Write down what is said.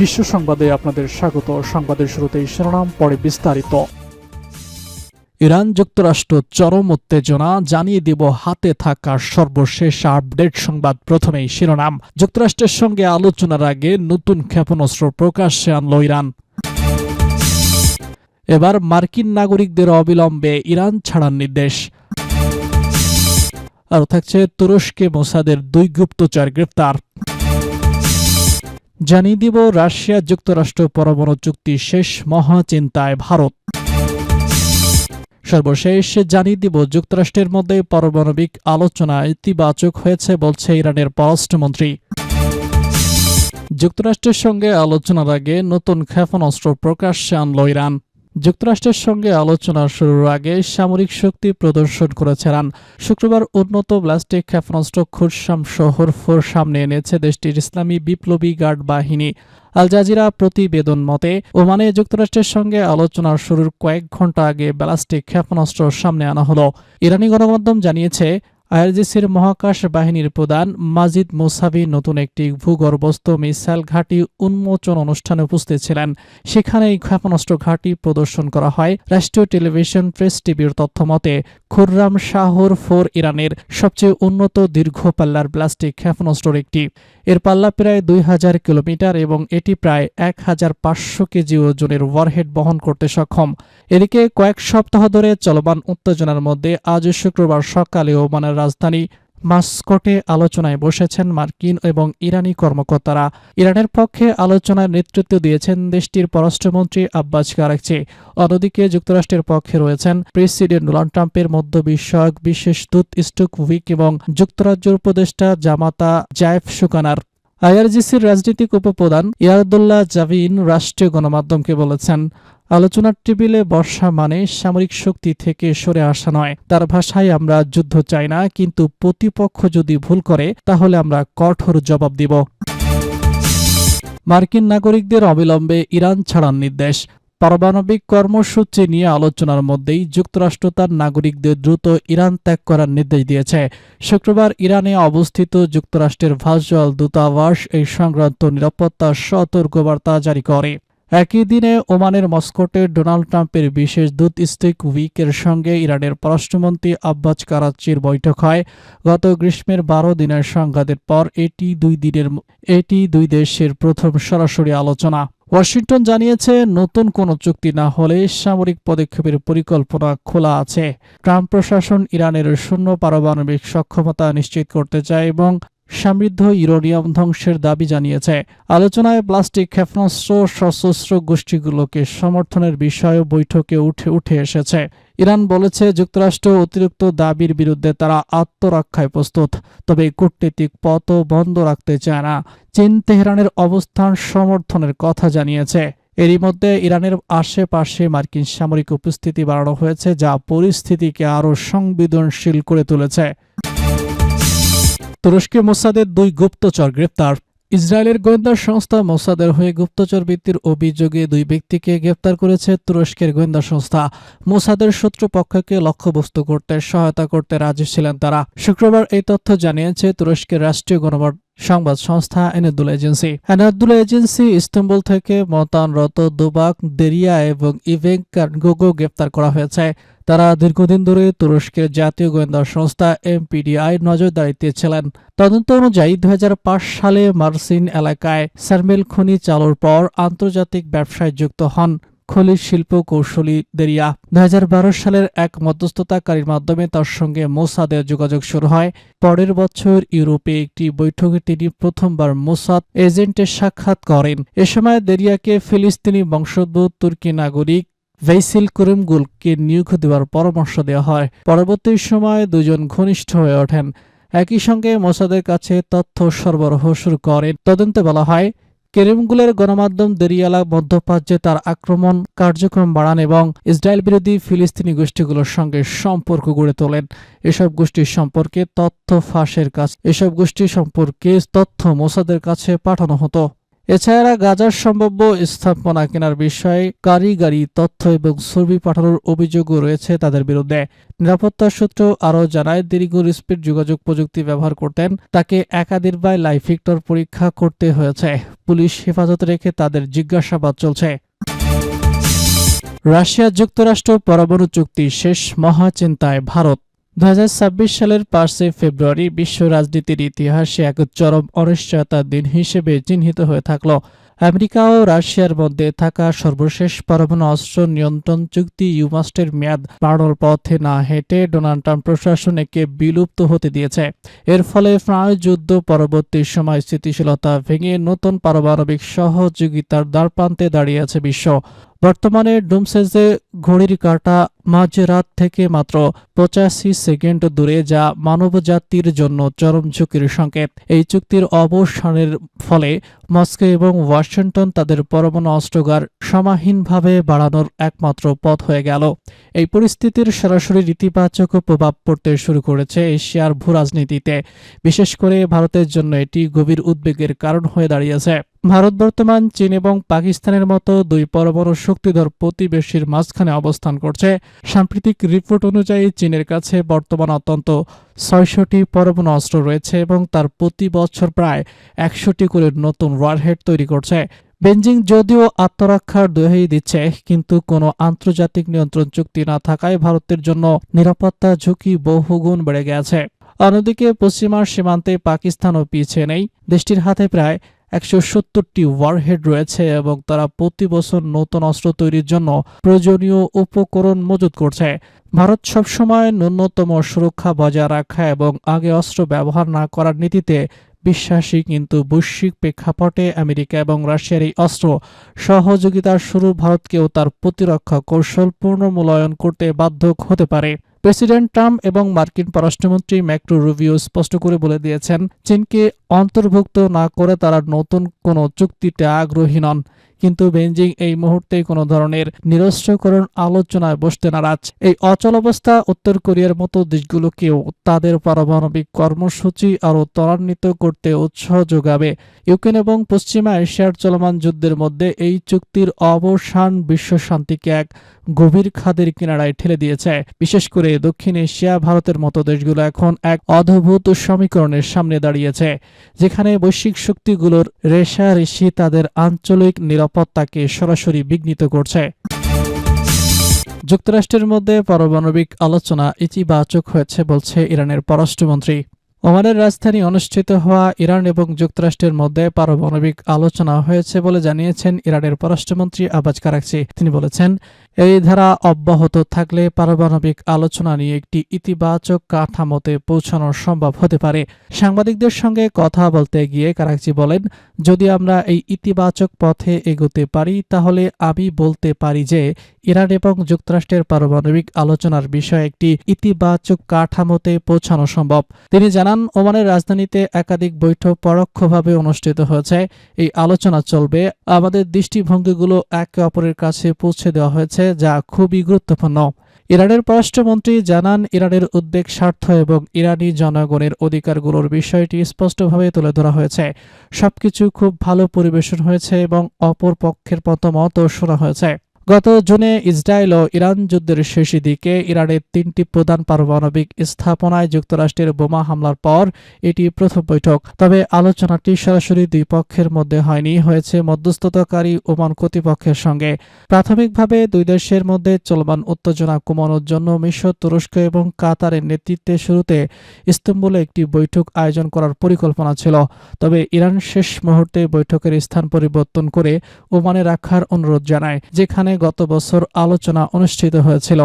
বিশ্ব সংবাদে আপনাদের স্বাগত। সংবাদের শুরুতেই শিরোনাম, পরে বিস্তারিত। ইরান যুক্তরাষ্ট্র চরম উত্তেজনা, জানিয়ে দেব হাতে থাকা সর্বশেষ আপডেট সংবাদ প্রথমেই শিরোনাম। যুক্তরাষ্ট্রের সঙ্গে আলোচনার আগে নতুন ক্ষেপণাস্ত্র প্রকাশ্যে আনল ইরান। এবার মার্কিন নাগরিকদের অবিলম্বে ইরান ছাড়ার নির্দেশ। আরও থাকছে তুরস্কে মোসাদের দুই গুপ্তচর গ্রেপ্তার। জানিয়ে দিব, রাশিয়া যুক্তরাষ্ট্র পরমাণু চুক্তি শেষ মহাচিন্তায় ভারত। সর্বশেষ জানিয়ে দিব, যুক্তরাষ্ট্রের মধ্যে পারমাণবিক আলোচনা ইতিবাচক হয়েছে বলছে ইরানের পররাষ্ট্রমন্ত্রী। যুক্তরাষ্ট্রের সঙ্গে আলোচনার আগে নতুন ক্ষেপণাস্ত্র প্রকাশ্যে আনল ইরান। যুক্তরাষ্ট্রের সঙ্গে আলোচনা শুরুর আগে সামরিক শক্তি প্রদর্শন করেছে ইরান। শুক্রবার উন্নত ব্লাস্টিক ক্ষেপণাস্ত্র খুরশাম শহর ফোর সামনে এনেছে দেশটির ইসলামী বিপ্লবী গার্ড বাহিনী। আল জাজিরা প্রতিবেদন মতে, ওমানে যুক্তরাষ্ট্রের সঙ্গে আলোচনার শুরুর কয়েক ঘণ্টা আগে ব্যালাস্টিক ক্ষেপণাস্ত্র সামনে আনা হলো। ইরানি গণমাধ্যম জানিয়েছে আইআরজিসির মহাকাশ বাহিনীর প্রধান মাজিদ মোসাবি নতুন একটি ভূগর্ভস্থ মিসাইল ঘাঁটি উন্মোচন অনুষ্ঠানে উপস্থিত ছিলেন। সেখানে এই ক্ষেপণাস্ত্র ঘাঁটি প্রদর্শন করা হয় রাষ্ট্রীয় টেলিভিশন প্রেস টিভির তথ্য মতে, খুররাম শাহর ফোর ইরানের সবচেয়ে উন্নত দীর্ঘ পাল্লার প্লাস্টিক ক্ষেপণাস্ত্রের একটি। এর পাল্লা প্রায় দুই হাজার কিলোমিটার এবং এটি প্রায় এক হাজার পাঁচশো কেজি ওজনের ওয়ারহেড বহন করতে সক্ষম। এদিকে কয়েক সপ্তাহ ধরে চলমান উত্তেজনার মধ্যে আজ শুক্রবার সকালে ওমানের রাজধানী মাস্কটে আলোচনায় বসেছেন মার্কিন এবং ইরানি কর্মকর্তারা। ইরানের পক্ষে আলোচনায় নেতৃত্ব দিয়েছেন দেশটির পররাষ্ট্রমন্ত্রী আব্বাস কারাকচি অন্যদিকে যুক্তরাষ্ট্রের পক্ষে রয়েছেন প্রেসিডেন্ট ডোনাল্ড ট্রাম্পের মধ্য বিষয়ক বিশেষ দূত স্টুক উইক এবং যুক্তরাজ্য উপদেষ্টা জামাতা জায়েফ সুকানার। আইআরজিসির রাজনৈতিক উপপ্রধান ইয়ারদুল্লাহ জাভিন রাষ্ট্রীয় গণমাধ্যমকে বলেছেন, আলোচনার টেবিলে বর্ষা মানে সামরিক শক্তি থেকে সরে আসা নয়। তার ভাষায় আমরা যুদ্ধ চাই না, কিন্তু প্রতিপক্ষ যদি ভুল করে, তাহলে আমরা কঠোর জবাব দিব। মার্কিন নাগরিকদের অবিলম্বে ইরান ছাড়ার নির্দেশ। পারমাণবিক কর্মসূচি নিয়ে আলোচনার মধ্যেই যুক্তরাষ্ট্র তার নাগরিকদের দ্রুত ইরান ত্যাগ করার নির্দেশ দিয়েছে। শুক্রবার ইরানে অবস্থিত যুক্তরাষ্ট্রের ভার্চুয়াল দূতাবাস এই সংক্রান্ত নিরাপত্তা সতর্কবার্তা জারি করে। একই দিনে ওমানের মস্কোটে ডোনাল্ড ট্রাম্পের বিশেষ দূত স্টিক উইকের সঙ্গে ইরানের পররাষ্ট্রমন্ত্রী আব্বাস কারাচির বৈঠক হয়। গত গ্রীষ্মের বারো দিনের সংঘাতের পর এটি দুই দিনের, এটি দুই দেশের প্রথম সরাসরি আলোচনা। ওয়াশিংটন জানিয়েছে, নতুন কোনো চুক্তি না হলে সামরিক পদক্ষেপের পরিকল্পনা খোলা আছে। ট্রাম্প প্রশাসন ইরানের শূন্য পারমাণবিক সক্ষমতা নিশ্চিত করতে চায় এবং সমৃদ্ধ ইউরেনিয়াম ধ্বংসের দাবি জানিয়েছে। আলোচনায় প্লাস্টিক, ক্ষেপণাস্ত্র, সশস্ত্র গোষ্ঠীগুলোকে সমর্থনের বিষয়ে বৈঠকে উঠে উঠে এসেছে। ইরান বলেছে যুক্তরাষ্ট্র অতিরিক্ত দাবির বিরুদ্ধে তারা আত্মরক্ষায় প্রস্তুত, তবে কূটনীতিক পথও বন্ধ রাখতে চায় না। চীন তেহরানের অবস্থান সমর্থনের কথা জানিয়েছে। এরই মধ্যে ইরানের আশেপাশে মার্কিন সামরিক উপস্থিতি বাড়ানো হয়েছে, যা পরিস্থিতিকে আরও সংবেদনশীল করে তুলেছে। তুরস্কে মোসাদের দুই গুপ্তচর গ্রেপ্তার। ইসরায়েলের গোয়েন্দা সংস্থা মোসাদের হয়ে গুপ্তচর বৃত্তির অভিযোগে দুই ব্যক্তিকে গ্রেপ্তার করেছে তুরস্কের গোয়েন্দা সংস্থা। মোসাদের শত্রুপক্ষকে লক্ষ্যবস্তু করতে সহায়তা করতে রাজি ছিলেন তারা। শুক্রবার এই তথ্য জানিয়েছে তুরস্কের রাষ্ট্রীয় গণমাধ্যম সংবাদ সংস্থা Anadolu agency. Anadolu agency Istanbul থেকে মতানরত দুবাক, দেরিয়া এবং ইভেক কার্গোগো গ্রেপ্তার করা হয়েছে। তারা দীর্ঘদিন ধরে তুরস্কের জাতীয় গোয়েন্দা সংস্থা এমপিডিআই নজরদারিতে ছিলেন। তদন্ত অনুযায়ী দু হাজার পাঁচ সালে মার্সিন এলাকায় সারমেল খনি চালুর পর আন্তর্জাতিক ব্যবসায় যুক্ত হন। খলির শিল্প কৌশলী দেরিয়া। দুই হাজার বারো সালের এক মধ্যস্থতাকারীর মাধ্যমে তার সঙ্গে মোসাদের যোগাযোগ শুরু হয়। পরের বছর ইউরোপে একটি বৈঠকে তিনি প্রথমবার মোসাদ এজেন্টের সাক্ষাৎ করেন। এ সময় দেরিয়াকে ফিলিস্তিনি বংশোদ্ভূত তুর্কি নাগরিক ভেইসিল করিমগুলকে নিয়োগ দেওয়ার পরামর্শ দেওয়া হয়। পরবর্তী সময়ে দুজন ঘনিষ্ঠ হয়ে ওঠেন। একই সঙ্গে মোসাদের কাছে তথ্য সরবরাহ শুরু করেন। তদন্তে বলা হয় কেরিমগুলের গণমাধ্যম দেরিয়ালা মধ্যপ্রাচ্যে তার আক্রমণ, কার্যক্রম বাড়ান এবং ইসরায়েল বিরোধী ফিলিস্তিনি গোষ্ঠীগুলোর সঙ্গে সম্পর্ক গড়ে তোলেন। এসব গোষ্ঠীর সম্পর্কে তথ্য ফাঁসের কাজ এসব গোষ্ঠী সম্পর্কে তথ্য মোসাদের কাছে পাঠানো হতো। এছাড়া গাজার সম্ভাব্য স্থাপনা কেনার বিষয়ে কারিগরি, তথ্য এবং ছবি পাঠানোর অভিযোগও রয়েছে তাদের বিরুদ্ধে। নিরাপত্তা সূত্র আরও জানায়, দীর্ঘ স্পিড যোগাযোগ প্রযুক্তি ব্যবহার করতেন, তাকে একাধিকবার লাইফ ভিক্টর পরীক্ষা করতে হয়েছে। পুলিশ হেফাজতে রেখে তাদের জিজ্ঞাসাবাদ চলছে। রাশিয়া যুক্তরাষ্ট্র পরমাণু চুক্তি শেষ মহাচিন্তায় ভারত। দু হাজার ছাব্বিশ সালের পাঁচই ফেব্রুয়ারি বিশ্ব রাজনীতির ইতিহাসে এক চরম অনিশ্চয়তার দিন হিসেবে চিহ্নিত হয়ে থাকল। আমেরিকা ও রাশিয়ার মধ্যে থাকা সর্বশেষ পরমাণু অস্ত্র নিয়ন্ত্রণ চুক্তি ইউমাস্টের মেয়াদ বাড়ানোর পথে না হেঁটে ডোনাল্ড ট্রাম্প প্রশাসন একে বিলুপ্ত হতে দিয়েছে। এর ফলে ফ্রান্স যুদ্ধ পরবর্তী সময় স্থিতিশীলতা ভেঙে নতুন পারমাণবিক সহযোগিতার দ্বারপ্রান্তে দাঁড়িয়েছে বিশ্ব। বর্তমানে ডুমসেজে ঘড়ির কাঁটা মাঝরাত থেকে মাত্র পঁচাশি সেকেন্ড দূরে যা মানবজাতির জন্য চরম ঝুঁকির সংকেত। এই চুক্তির অবসানের ফলে মস্কো এবং ওয়াশিংটন তাদের পরমাণু অস্ত্রাগার সমাহীনভাবে বাড়ানোর একমাত্র পথ হয়ে গেল। এই পরিস্থিতির সরাসরি ইতিবাচক প্রভাব পড়তে শুরু করেছে এশিয়ার ভূ রাজনীতিতে বিশেষ করে ভারতের জন্য এটি গভীর উদ্বেগের কারণ হয়ে দাঁড়িয়েছে। ভারত, বর্তমান চীন এবং পাকিস্তানের মতো দুই পরমাণু শক্তিধর প্রতিবেশীর মাঝখানে অবস্থান করছে। সাম্প্রতিক রিপোর্ট অনুযায়ী চীনের কাছে বর্তমান অত্যন্ত ছয়শটি পরমাণু অস্ত্র রয়েছে এবং তার প্রতি বছর প্রায় একশোটি করে নতুন ওয়ারহেড তৈরি করছে। বেঞ্জিং যদিও আত্মরক্ষার দোহাই দিচ্ছে, কিন্তু কোনো আন্তর্জাতিক নিয়ন্ত্রণ চুক্তি না থাকায় ভারতের জন্য নিরাপত্তা ঝুঁকি বহুগুণ বেড়ে গেছে। অন্যদিকে পশ্চিমা সীমান্তে পাকিস্তানও পিছিয়ে নেই। দেশটির হাতে প্রায় একশো সত্তরটি ওয়ারহেড রয়েছে এবং তারা প্রতি বছর নতুন অস্ত্র তৈরির জন্য প্রয়োজনীয় উপকরণ মজুত করছে। ভারত সবসময় ন্যূনতম সুরক্ষা বজায় রাখা এবং আগে অস্ত্র ব্যবহার না করার নীতিতে বিশ্বাসী কিন্তু বৈশ্বিক প্রেক্ষাপটে আমেরিকা এবং রাশিয়ার এই অস্ত্র সহযোগিতার শুরু ভারতকেও তার প্রতিরক্ষা কৌশল পুনর্মূল্যায়ন করতে বাধ্য হতে পারে। প্রেসিডেন্ট ট্রাম্প এবং মার্কিন পররাষ্ট্রমন্ত্রী ম্যাক্রো রুবিও স্পষ্ট করে বলে দিয়েছেন, চীনকে অন্তর্ভুক্ত না করে তারা নতুন কোনো চুক্তিতে আগ্রহী নন। কিন্তু বেঞ্জিং এই মুহূর্তে কোনো ধরনের নিরস্ত্রকরণ আলোচনায় বসতে নারাজ। এই অচল অবস্থা উত্তর কোরিয়ার মতো দেশগুলোকেও তাদের পারমাণবিক কর্মসূচি আরও ত্বরান্বিত করতে উৎসাহ যোগাবে। ইউক্রেন এবং পশ্চিমা এশিয়ার চলমান যুদ্ধের মধ্যে এই চুক্তির অবসান বিশ্ব শান্তিকে এক গভীর খাদের কিনারায় ঠেলে দিয়েছে। বিশেষ করে দক্ষিণ এশিয়া, ভারতের মতো দেশগুলো এখন এক অদ্ভুত সমীকরণের সামনে দাঁড়িয়েছে, যেখানে বৈশ্বিক শক্তিগুলোর রেশারেশি তাদের আঞ্চলিক নিরাপত্তাকে সরাসরি বিঘ্নিত করছে। যুক্তরাষ্ট্রের মধ্যে পারমাণবিক আলোচনা ইতিবাচক হয়েছে বলছে ইরানের পররাষ্ট্রমন্ত্রী। ওমানের রাজধানী অনুষ্ঠিত হওয়া ইরান এবং যুক্তরাষ্ট্রের মধ্যে পারমাণবিক আলোচনা হয়েছে বলে জানিয়েছেন ইরানের পররাষ্ট্রমন্ত্রী আবাজ কারাকচি। তিনি বলেছেন এই ধারা অব্যাহত থাকলে পারমাণবিক আলোচনা নিয়ে একটি ইতিবাচক কাঠামোতে পৌঁছানো সম্ভব হতে পারে। সাংবাদিকদের সঙ্গে কথা বলতে গিয়ে কারাকচি বলেন, যদি আমরা এই ইতিবাচক পথে এগোতে পারি, তাহলে আমি বলতে পারি যে ইরান এবং যুক্তরাষ্ট্রের পারমাণবিক আলোচনার বিষয়ে একটি ইতিবাচক কাঠামোতে পৌঁছানো সম্ভব। তিনি জানান, ওমানের রাজধানীতে একাধিক বৈঠক পরোক্ষভাবে অনুষ্ঠিত হয়েছে। এই আলোচনা চলবে। আমাদের দৃষ্টিভঙ্গিগুলো একে অপরের কাছে পৌঁছে দেওয়া হয়েছে। যা খুবই গুরুত্বপূর্ণ। ইরানের পররাষ্ট্রমন্ত্রী জানান, ইরানের উদ্বেগ, স্বার্থ এবং ইরানি জনগণের অধিকারগুলোর বিষয়টি স্পষ্টভাবে তুলে ধরা হয়েছে। সবকিছু খুব ভালো পরিবেশন হয়েছে এবং অপর পক্ষের মতামতও শোনা হয়েছে। গত জুনে ইসরায়েল ও ইরান যুদ্ধের শেষ দিকে ইরানের তিনটি প্রধান পারমাণবিক স্থাপনায় যুক্তরাষ্ট্রের বোমা হামলার পর এটি প্রথম বৈঠক। তবে আলোচনাটি সরাসরি দুই পক্ষের মধ্যে হয়নি, হয়েছে মধ্যস্থতাকারী ওমান কর্তৃপক্ষের সঙ্গে। প্রাথমিকভাবে দুই দেশের মধ্যে চলমান উত্তেজনা কমানোর জন্য মিশর, তুরস্ক এবং কাতারের নেতৃত্বে শুরুতে ইস্তম্বুলে একটি বৈঠক আয়োজন করার পরিকল্পনা ছিল। তবে ইরান শেষ মুহূর্তে বৈঠকের স্থান পরিবর্তন করে ওমানে রাখার অনুরোধ জানায়, যেখানে গত বছর আলোচনা অনুষ্ঠিত হয়েছিল।